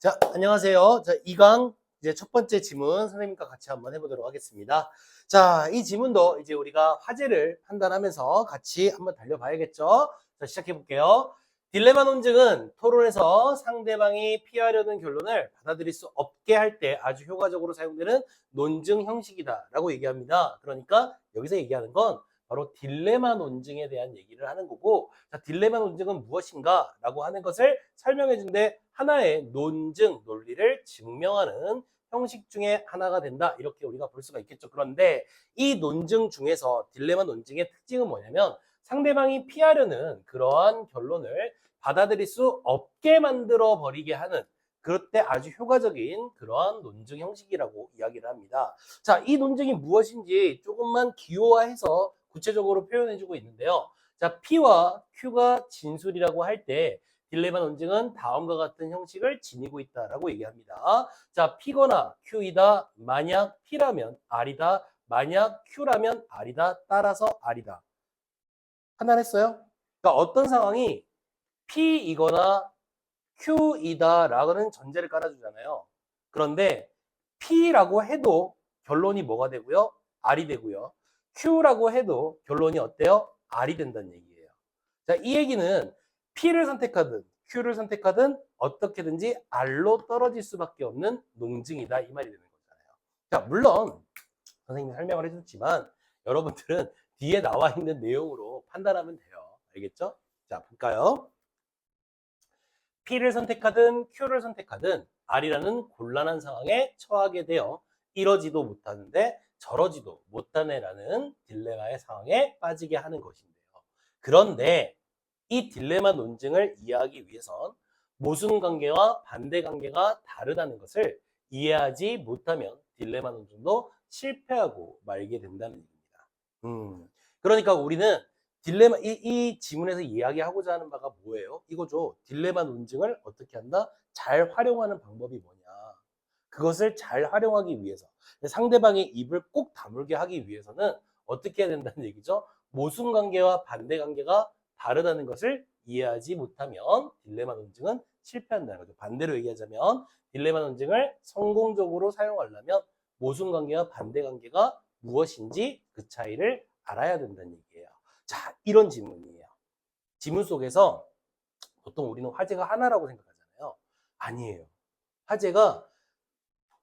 자, 안녕하세요. 자, 이강 이제 첫 번째 지문 선생님과 같이 한번 해보도록 하겠습니다. 자, 이 지문도 이제 우리가 화제를 판단하면서 같이 한번 달려봐야겠죠? 자, 시작해 볼게요. 딜레마 논증은 토론에서 상대방이 피하려는 결론을 받아들일 수 없게 할 때 아주 효과적으로 사용되는 논증 형식이다라고 얘기합니다. 그러니까 여기서 얘기하는 건 바로 딜레마 논증에 대한 얘기를 하는 거고, 자, 딜레마 논증은 무엇인가? 라고 하는 것을 설명해 준데 하나의 논증, 논리를 증명하는 형식 중에 하나가 된다. 이렇게 우리가 볼 수가 있겠죠. 그런데 이 논증 중에서 딜레마 논증의 특징은 뭐냐면 상대방이 피하려는 그러한 결론을 받아들일 수 없게 만들어 버리게 하는 그럴 때 아주 효과적인 그러한 논증 형식이라고 이야기를 합니다. 자, 이 논증이 무엇인지 조금만 기호화해서 구체적으로 표현해주고 있는데요. 자, P와 Q가 진술이라고 할 때 딜레마 논증은 다음과 같은 형식을 지니고 있다라고 얘기합니다. 자, P거나 Q이다. 만약 P라면 R이다. 만약 Q라면 R이다. 따라서 R이다. 판단했어요? 그러니까 어떤 상황이 P이거나 Q이다라는 전제를 깔아주잖아요. 그런데 P라고 해도 결론이 뭐가 되고요? R이 되고요. Q라고 해도 결론이 어때요? R이 된다는 얘기예요. 자, 이 얘기는 P를 선택하든 Q를 선택하든 어떻게든지 R로 떨어질 수밖에 없는 논증이다 이 말이 되는 거잖아요. 자, 물론 선생님이 설명을 해줬지만 여러분들은 뒤에 나와 있는 내용으로 판단하면 돼요. 알겠죠? 자, 볼까요? P를 선택하든 Q를 선택하든 R이라는 곤란한 상황에 처하게 되어 이러지도 못하는데 저러지도 못하네라는 딜레마의 상황에 빠지게 하는 것인데요. 그런데 이 딜레마 논증을 이해하기 위해선 모순 관계와 반대 관계가 다르다는 것을 이해하지 못하면 딜레마 논증도 실패하고 말게 된다는 얘기입니다. 음, 그러니까 우리는 딜레마 이, 이 지문에서 이야기하고자 하는 바가 뭐예요? 이거죠. 딜레마 논증을 어떻게 한다? 잘 활용하는 방법이 뭐냐? 그것을 잘 활용하기 위해서 상대방의 입을 꼭 다물게 하기 위해서는 어떻게 해야 된다는 얘기죠? 모순 관계와 반대 관계가 다르다는 것을 이해하지 못하면 딜레마 논증은 실패한다는 거죠. 반대로 얘기하자면 딜레마 논증을 성공적으로 사용하려면 모순 관계와 반대 관계가 무엇인지 그 차이를 알아야 된다는 얘기예요. 자, 이런 지문이에요. 지문 속에서 보통 우리는 화제가 하나라고 생각하잖아요. 아니에요. 화제가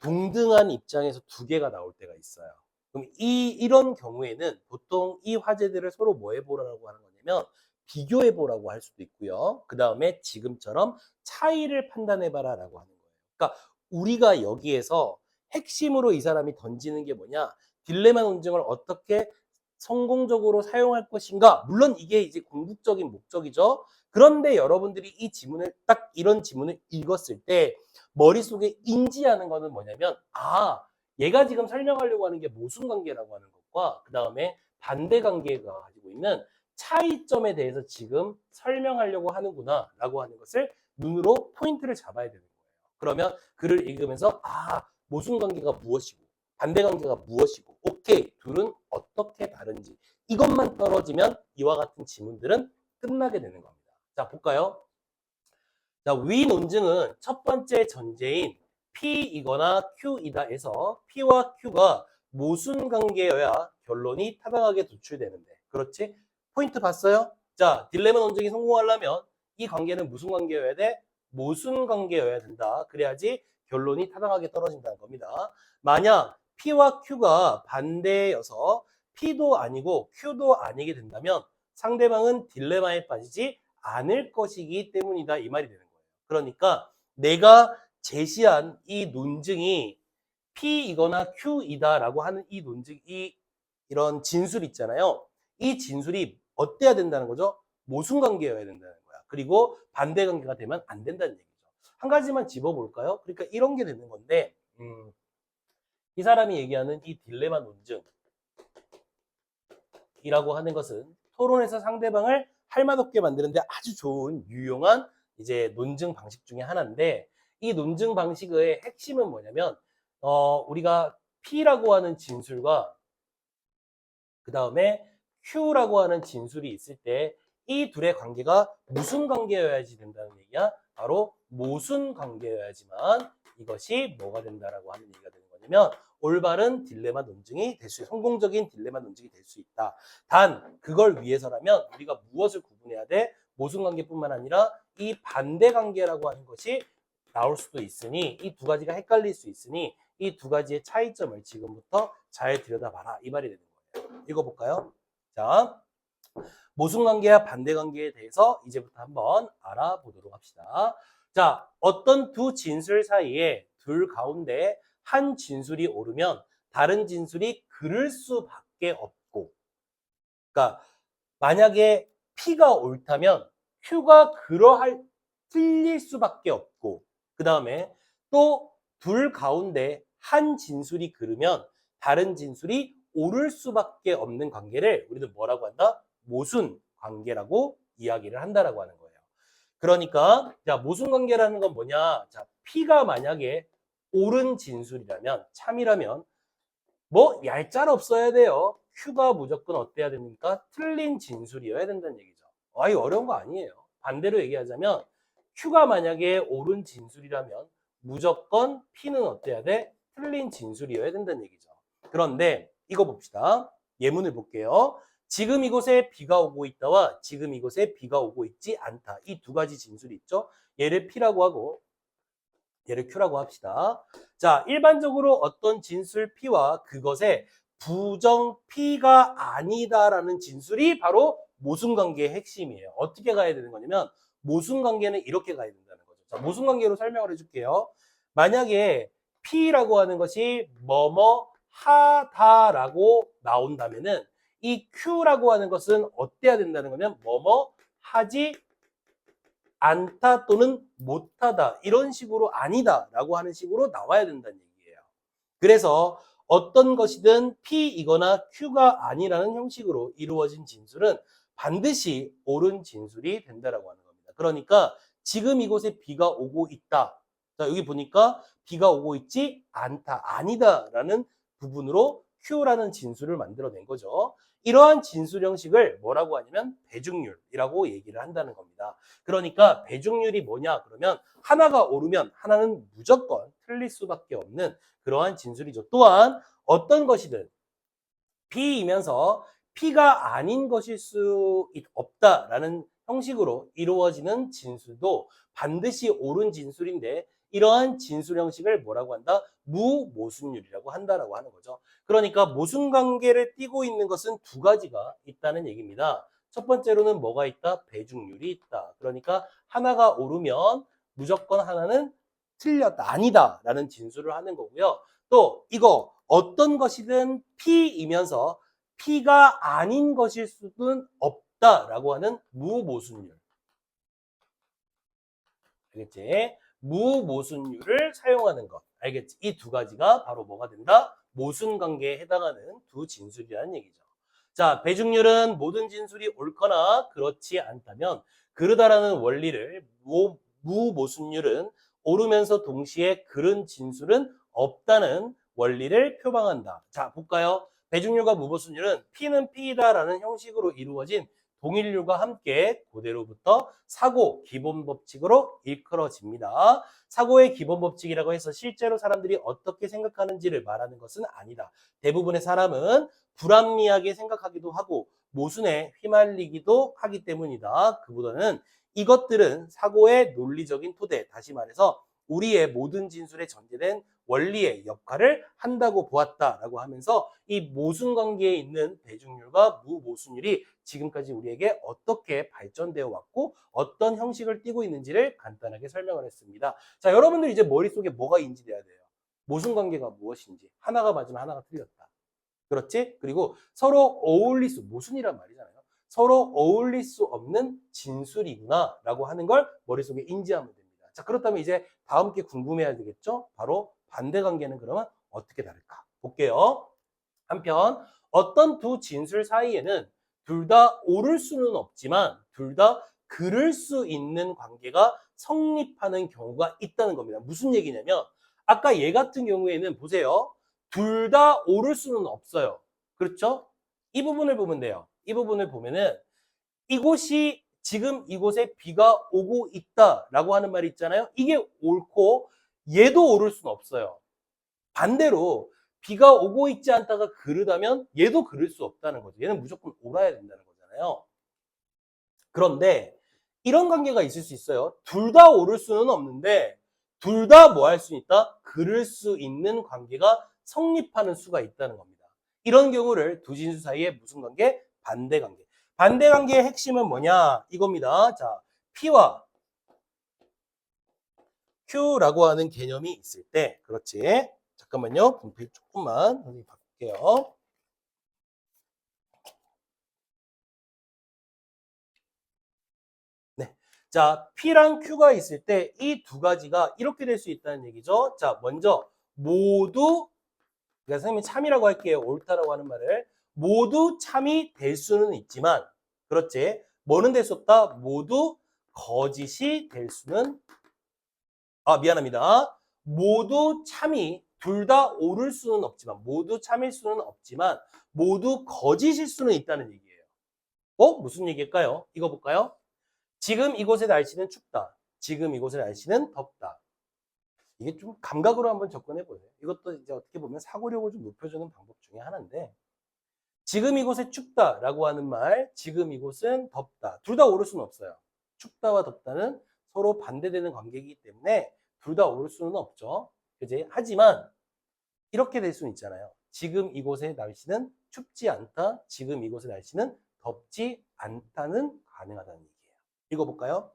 동등한 입장에서 두 개가 나올 때가 있어요. 그럼 이, 이런 경우에는 보통 이 화제들을 서로 뭐 해보라고 하는 거냐면 비교해 보라고 할 수도 있고요. 그 다음에 지금처럼 차이를 판단해 봐라 라고 하는 거예요. 그러니까 우리가 여기에서 핵심으로 이 사람이 던지는 게 뭐냐? 딜레마 논증을 어떻게 성공적으로 사용할 것인가? 물론 이게 이제 궁극적인 목적이죠. 그런데 여러분들이 이 지문을 딱 이런 지문을 읽었을 때 머릿속에 인지하는 거는 뭐냐면 아, 얘가 지금 설명하려고 하는 게 모순 관계라고 하는 것과 그 다음에 반대 관계가 가지고 있는 차이점에 대해서 지금 설명하려고 하는구나 라고 하는 것을 눈으로 포인트를 잡아야 되는 거예요. 그러면 글을 읽으면서 아, 모순 관계가 무엇이고 반대 관계가 무엇이고 오케이 둘은 어떻게 다른지 이것만 떨어지면 이와 같은 지문들은 끝나게 되는 겁니다. 자 볼까요? 자, 위 논증은 첫 번째 전제인 P이거나 Q이다에서 P와 Q가 모순 관계여야 결론이 타당하게 도출되는데 그렇지? 포인트 봤어요? 자, 딜레마 논증이 성공하려면 이 관계는 무슨 관계여야 돼? 모순 관계여야 된다. 그래야지 결론이 타당하게 떨어진다는 겁니다. 만약 P와 Q가 반대여서 P도 아니고 Q도 아니게 된다면 상대방은 딜레마에 빠지지 않을 것이기 때문이다. 이 말이 되는 거예요. 그러니까 내가 제시한 이 논증이 P이거나 Q이다라고 하는 이 논증, 이 이런 진술 있잖아요. 이 진술이 어때야 된다는 거죠? 모순 관계여야 된다는 거야. 그리고 반대 관계가 되면 안 된다는 얘기죠. 한 가지만 집어볼까요? 그러니까 이런 게 되는 건데, 음, 이 사람이 얘기하는 이 딜레마 논증이라고 하는 것은 토론에서 상대방을 할말 없게 만드는데 아주 좋은 유용한 이제 논증 방식 중에 하나인데 이 논증 방식의 핵심은 뭐냐면 어, 우리가 P라고 하는 진술과 그 다음에 Q라고 하는 진술이 있을 때 이 둘의 관계가 무슨 관계여야지 된다는 얘기야? 바로 모순 관계여야지만 이것이 뭐가 된다라고 하는 얘기가 되는 거냐면 올바른 딜레마 논증이 될 수, 성공적인 딜레마 논증이 될 수 있다. 단 그걸 위해서라면 우리가 무엇을 구분해야 돼? 모순 관계뿐만 아니라 이 반대 관계라고 하는 것이 나올 수도 있으니 이 두 가지가 헷갈릴 수 있으니 이 두 가지의 차이점을 지금부터 잘 들여다봐라 이 말이 되는 거예요. 읽어볼까요? 자, 모순 관계와 반대 관계에 대해서 이제부터 한번 알아보도록 합시다. 자, 어떤 두 진술 사이에 둘 가운데 한 진술이 오르면 다른 진술이 그를 수밖에 없고, 그러니까 만약에 P가 옳다면 Q가 그러할 틀릴 수밖에 없고, 그 다음에 또 둘 가운데 한 진술이 그르면 다른 진술이 옳을 수밖에 없는 관계를 우리는 뭐라고 한다? 모순 관계라고 이야기를 한다라고 하는 거예요. 그러니까 자 모순 관계라는 건 뭐냐? 자 P가 만약에 옳은 진술이라면 참이라면 뭐 얄짤 없어야 돼요. Q가 무조건 어때야 됩니까? 틀린 진술이어야 된다는 얘기죠. 아이 어려운 거 아니에요. 반대로 얘기하자면 Q가 만약에 옳은 진술이라면 무조건 P는 어때야 돼? 틀린 진술이어야 된다는 얘기죠. 그런데 이거 봅시다. 예문을 볼게요. 지금 이곳에 비가 오고 있다와 지금 이곳에 비가 오고 있지 않다. 이 두 가지 진술이 있죠. 얘를 P라고 하고 얘를 Q라고 합시다. 자, 일반적으로 어떤 진술 P와 그것의 부정 P가 아니다라는 진술이 바로 모순관계의 핵심이에요. 어떻게 가야 되는 거냐면 모순관계는 이렇게 가야 된다는 거죠. 자, 모순관계로 설명을 해줄게요. 만약에 P라고 하는 것이 뭐뭐 하다라고 나온다면은 이 Q라고 하는 것은 어때야 된다는 거면 뭐뭐 하지 않다 또는 못하다 이런 식으로 아니다라고 하는 식으로 나와야 된다는 얘기예요. 그래서 어떤 것이든 P이거나 Q가 아니라는 형식으로 이루어진 진술은 반드시 옳은 진술이 된다라고 하는 겁니다. 그러니까 지금 이곳에 비가 오고 있다. 자, 여기 보니까 비가 오고 있지 않다, 아니다라는 부분으로 Q라는 진술을 만들어낸 거죠. 이러한 진술 형식을 뭐라고 하냐면 배중률이라고 얘기를 한다는 겁니다. 그러니까 배중률이 뭐냐 그러면 하나가 오르면 하나는 무조건 틀릴 수밖에 없는 그러한 진술이죠. 또한 어떤 것이든 P이면서 P가 아닌 것일 수 없다라는 형식으로 이루어지는 진술도 반드시 옳은 진술인데 이러한 진술 형식을 뭐라고 한다? 무모순율이라고 한다라고 하는 거죠. 그러니까 모순 관계를 띠고 있는 것은 두 가지가 있다는 얘기입니다. 첫 번째로는 뭐가 있다? 배중률이 있다. 그러니까 하나가 오르면 무조건 하나는 틀렸다, 아니다 라는 진술을 하는 거고요. 또 이거 어떤 것이든 P이면서 P가 아닌 것일 수는 없다라고 하는 무모순율. 알겠지? 무모순율을 사용하는 것. 알겠지? 이 두 가지가 바로 뭐가 된다? 모순 관계에 해당하는 두 진술이라는 얘기죠. 자, 배중률은 모든 진술이 옳거나 그렇지 않다면 그르다라는 원리를 무, 무모순율은 오르면서 동시에 그른 진술은 없다는 원리를 표방한다. 자, 볼까요? 배중률과 무모순율은 P는 P다라는 형식으로 이루어진 동일률과 함께 고대로부터 사고 기본 법칙으로 일컬어집니다. 사고의 기본 법칙이라고 해서 실제로 사람들이 어떻게 생각하는지를 말하는 것은 아니다. 대부분의 사람은 불합리하게 생각하기도 하고 모순에 휘말리기도 하기 때문이다. 그보다는 이것들은 사고의 논리적인 토대, 다시 말해서 우리의 모든 진술에 전제된 원리의 역할을 한다고 보았다라고 하면서 이 모순 관계에 있는 대중률과 무모순율이 지금까지 우리에게 어떻게 발전되어 왔고 어떤 형식을 띠고 있는지를 간단하게 설명을 했습니다. 자, 여러분들 이제 머릿속에 뭐가 인지돼야 돼요? 모순 관계가 무엇인지. 하나가 맞으면 하나가 틀렸다. 그렇지? 그리고 서로 어울릴 수, 모순이란 말이잖아요. 서로 어울릴 수 없는 진술이구나 라고 하는 걸 머릿속에 인지하면 됩니다. 자, 그렇다면 이제 다음 게 궁금해야 되겠죠? 바로 반대 관계는 그러면 어떻게 다를까? 볼게요. 한편 어떤 두 진술 사이에는 둘 다 옳을 수는 없지만 둘 다 그를 수 있는 관계가 성립하는 경우가 있다는 겁니다. 무슨 얘기냐면 아까 얘 같은 경우에는 보세요. 둘 다 옳을 수는 없어요. 그렇죠? 이 부분을 보면 돼요. 이 부분을 보면은 이곳이 지금 이곳에 비가 오고 있다라고 하는 말이 있잖아요. 이게 옳고 얘도 오를 수는 없어요. 반대로 비가 오고 있지 않다가 그르다면 얘도 그를 수 없다는 거죠. 얘는 무조건 옳아야 된다는 거잖아요. 그런데 이런 관계가 있을 수 있어요. 둘 다 오를 수는 없는데 둘 다 뭐 할 수 있다? 그를 수 있는 관계가 성립하는 수가 있다는 겁니다. 이런 경우를 두 진수 사이에 무슨 관계? 반대 관계. 반대 관계의 핵심은 뭐냐? 이겁니다. 자, P와 Q라고 하는 개념이 있을 때, 그렇지. 잠깐만요. 분필 조금만 선생님 바꿀게요. 네. 자, P랑 Q가 있을 때 이 두 가지가 이렇게 될 수 있다는 얘기죠. 자, 먼저 모두 그러니까 선생님이 참이라고 할게요. 옳다라고 하는 말을 모두 참이 될 수는 있지만 그렇지. 뭐는 될 수 없다. 모두 거짓이 될 수는 아, 미안합니다. 모두 참이 둘 다 옳을 수는 없지만 모두 참일 수는 없지만 모두 거짓일 수는 있다는 얘기예요. 어? 무슨 얘기일까요? 이거 볼까요? 지금 이곳의 날씨는 춥다. 지금 이곳의 날씨는 덥다. 이게 좀 감각으로 한번 접근해 보세요. 이것도 이제 어떻게 보면 사고력을 좀 높여주는 방법 중에 하나인데 지금 이곳에 춥다라고 하는 말, 지금 이곳은 덥다. 둘다 옳을 수는 없어요. 춥다와 덥다는 서로 반대되는 관계이기 때문에 둘다 옳을 수는 없죠. 그지? 하지만 이렇게 될 수는 있잖아요. 지금 이곳의 날씨는 춥지 않다. 지금 이곳의 날씨는 덥지 않다는 가능하다는 얘기예요. 읽어볼까요?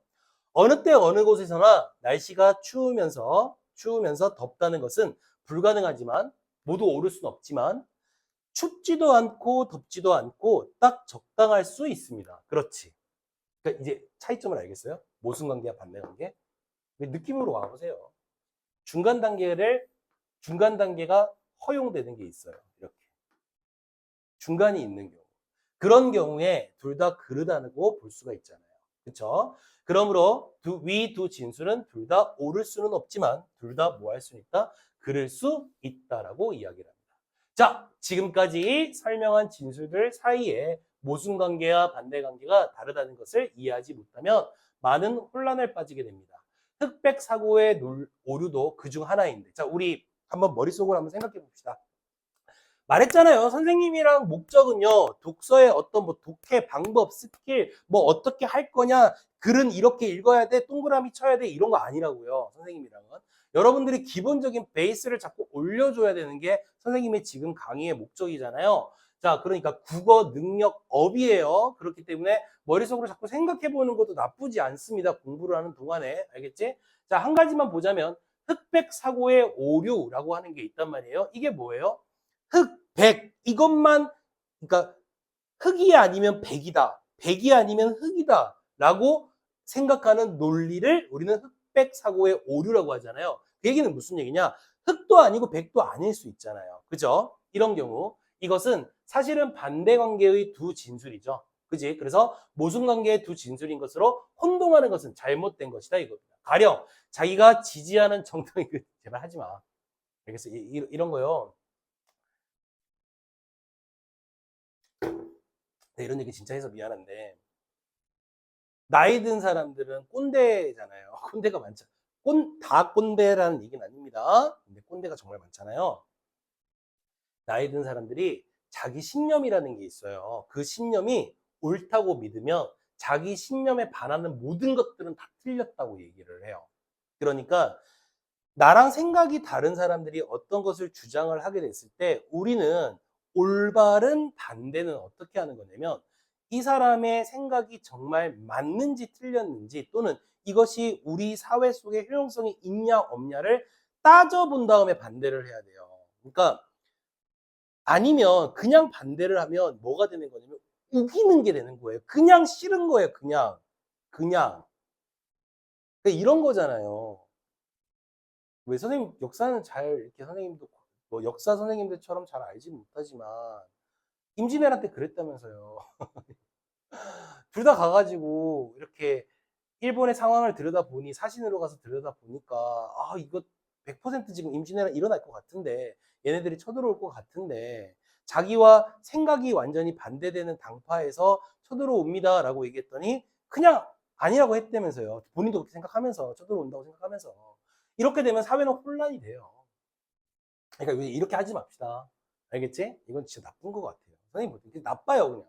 어느 때 어느 곳에서나 날씨가 추우면서 추우면서 덥다는 것은 불가능하지만 모두 오를 수는 없지만 춥지도 않고 덥지도 않고 딱 적당할 수 있습니다. 그렇지. 그러니까 이제 차이점을 알겠어요? 모순 관계와 반대 관계. 느낌으로 와보세요. 중간 단계를 중간 단계가 허용되는 게 있어요. 이렇게 중간이 있는 경우. 그런 경우에 둘 다 그르다고 볼 수가 있잖아요. 그렇죠? 그러므로 두, 위 두 진술은 둘다 옳을 수는 없지만 둘 다 뭐 할 수 있다? 그를 수 있다라고 이야기를 합니다. 자, 지금까지 설명한 진술들 사이에 모순 관계와 반대 관계가 다르다는 것을 이해하지 못하면 많은 혼란을 빠지게 됩니다. 흑백 사고의 놀- 오류도 그 중 하나인데. 자, 우리 한번 머릿속으로 한번 생각해 봅시다. 말했잖아요. 선생님이랑 목적은요, 독서의 어떤 뭐 독해 방법, 스킬, 뭐 어떻게 할 거냐, 글은 이렇게 읽어야 돼, 동그라미 쳐야 돼, 이런 거 아니라고요. 선생님이랑은. 여러분들이 기본적인 베이스를 자꾸 올려줘야 되는 게 선생님의 지금 강의의 목적이잖아요. 자, 그러니까 국어 능력 업이에요. 그렇기 때문에 머릿속으로 자꾸 생각해 보는 것도 나쁘지 않습니다. 공부를 하는 동안에. 알겠지? 자, 한 가지만 보자면 흑백 사고의 오류라고 하는 게 있단 말이에요. 이게 뭐예요? 흑, 백 이것만 그러니까 흑이 아니면 백이다. 백이 아니면 흑이다. 라고 생각하는 논리를 우리는 흑백 사고의 오류라고 하잖아요. 그 얘기는 무슨 얘기냐? 흑도 아니고 백도 아닐 수 있잖아요. 그죠? 이런 경우 이것은 사실은 반대 관계의 두 진술이죠. 그지? 그래서 모순 관계의 두 진술인 것으로 혼동하는 것은 잘못된 것이다 이겁니다. 가령 자기가 지지하는 정당이 그 제발 하지 마. 알겠어? 이, 이- 이런 거요. 네, 이런 얘기 진짜 해서 미안한데 나이 든 사람들은 꼰대잖아요. 꼰대가 많죠. 꼰, 다 꼰대라는 얘기는 아닙니다. 근데 꼰대가 정말 많잖아요. 나이 든 사람들이 자기 신념이라는 게 있어요. 그 신념이 옳다고 믿으면 자기 신념에 반하는 모든 것들은 다 틀렸다고 얘기를 해요. 그러니까 나랑 생각이 다른 사람들이 어떤 것을 주장을 하게 됐을 때 우리는 올바른 반대는 어떻게 하는 거냐면 이 사람의 생각이 정말 맞는지 틀렸는지 또는 이것이 우리 사회 속에 효용성이 있냐 없냐를 따져본 다음에 반대를 해야 돼요. 그러니까 아니면 그냥 반대를 하면 뭐가 되는 거냐면 우기는 게 되는 거예요. 그냥 싫은 거예요. 그냥 그냥 그러니까 이런 거잖아요. 왜 선생님 역사는 잘 이렇게 선생님도 뭐 역사 선생님들처럼 잘 알지 못하지만 임진왜란 때 그랬다면서요. 둘 다 가가지고 이렇게 일본의 상황을 들여다 보니 사신으로 가서 들여다 보니까 아 이거 100% 지금 임진왜란 일어날 것 같은데 얘네들이 쳐들어올 것 같은데 자기와 생각이 완전히 반대되는 당파에서 쳐들어옵니다라고 얘기했더니 그냥 아니라고 했다면서요. 본인도 그렇게 생각하면서 쳐들어온다고 생각하면서 이렇게 되면 사회는 혼란이 돼요. 그러니까 이렇게 하지 맙시다. 알겠지? 이건 진짜 나쁜 것 같아요. 선생님 나빠요 그냥.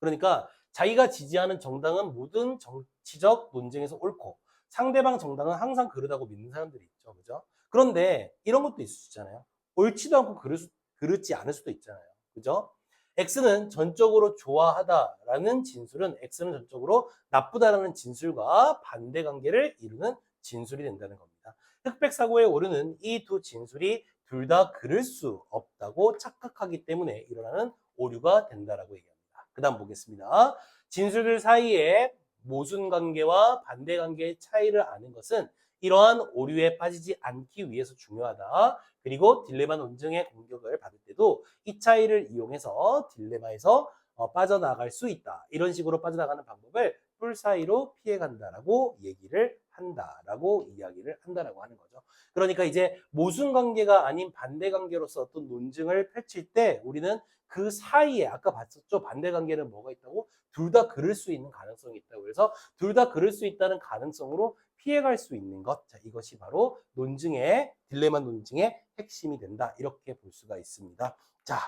그러니까 자기가 지지하는 정당은 모든 정치적 논쟁에서 옳고 상대방 정당은 항상 그러다고 믿는 사람들이 있죠. 그죠? 그런데 이런 것도 있을 수 있잖아요. 옳지도 않고 그럴 수, 그렇지 않을 수도 있잖아요. 그죠? X는 전적으로 좋아하다라는 진술은 X는 전적으로 나쁘다라는 진술과 반대 관계를 이루는 진술이 된다는 겁니다. 흑백 사고에 오르는 이 두 진술이 둘 다 그럴 수 없다고 착각하기 때문에 일어나는 오류가 된다라고 얘기합니다. 그 다음 보겠습니다. 진술들 사이에 모순 관계와 반대 관계의 차이를 아는 것은 이러한 오류에 빠지지 않기 위해서 중요하다. 그리고 딜레마 논증의 공격을 받을 때도 이 차이를 이용해서 딜레마에서 어, 빠져나갈 수 있다. 이런 식으로 빠져나가는 방법을 뿔 사이로 피해간다라고 얘기를 한다라고 이야기를 한다라고 하는 거죠. 그러니까 이제 모순 관계가 아닌 반대 관계로서 어떤 논증을 펼칠 때 우리는 그 사이에 아까 봤었죠. 반대 관계는 뭐가 있다고? 둘 다 그럴 수 있는 가능성이 있다고. 그래서 둘 다 그럴 수 있다는 가능성으로 피해갈 수 있는 것. 자, 이것이 바로 논증의 딜레마 논증의 핵심이 된다. 이렇게 볼 수가 있습니다. 자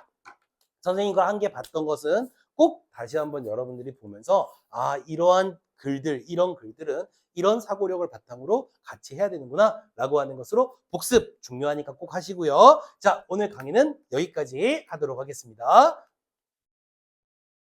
선생님과 함께 봤던 것은 꼭 다시 한번 여러분들이 보면서 아 이러한 글들 이런 글들은 이런 사고력을 바탕으로 같이 해야 되는구나 라고 하는 것으로 복습 중요하니까 꼭 하시고요. 자 오늘 강의는 여기까지 하도록 하겠습니다.